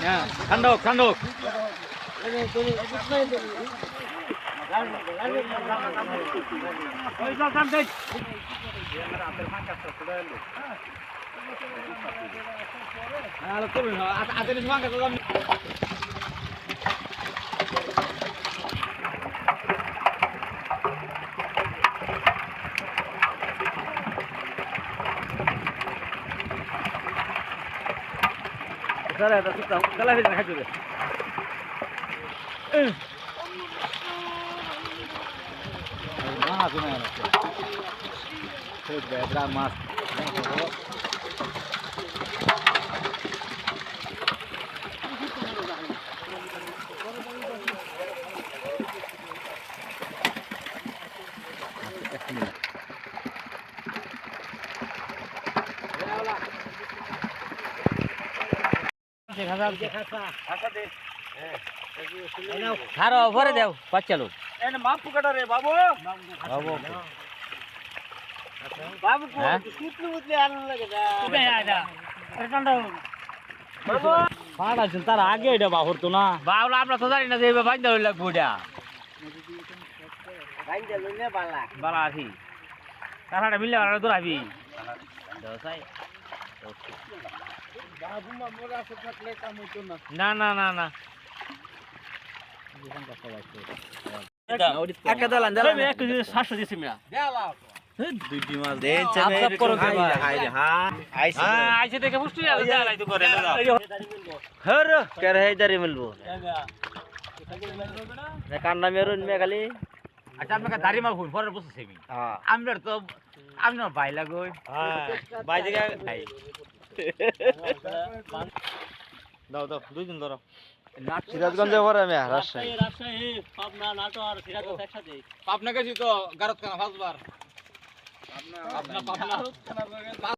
হ্যাঁ ঠান্ডা ঠান্ডা হোক হ্যাঁ করবেন আতে সঙ্গে তো Cara, tá tudo tá. Tá lá vendo rádio. Ah, tu não era. Foi pedra mas. খারো ভরে দেও বাচ্চা লোক এনে মাপ কাটা রে বাবু। বাবু। বাবু হ্যাঁ? কুতলি মুতলি আনন্দ লাগে না বাবু। পাড়া ছিল তার আগে এটা বাহর তো না। বাবলা আমরা তো জানি না যে এবার বাইন্দা হইলা গুড়া বাইন্দা লইলে বালা। বালা আছি তাছাড়া মিললে আর দৌড়াবি দশাই বাবু না। না না না ভাই? হ্যাঁ আচ্ছা আপনাকে দাড়ি মাল ফোন পরে বসে সেমি। হ্যাঁ। আমরা তো আপনার ভাই লাগো হ্যাঁ দিকে দাও দাও দুই দিন ধরো সিরাজগঞ্জে পরে আমি রাজশাহী। রাজশাহী পাবনা নাটোর সিরাজগঞ্জ একসাথে। পাবনা গেছি তো গারত খানা পাঁচবার পাবনা পাবনা।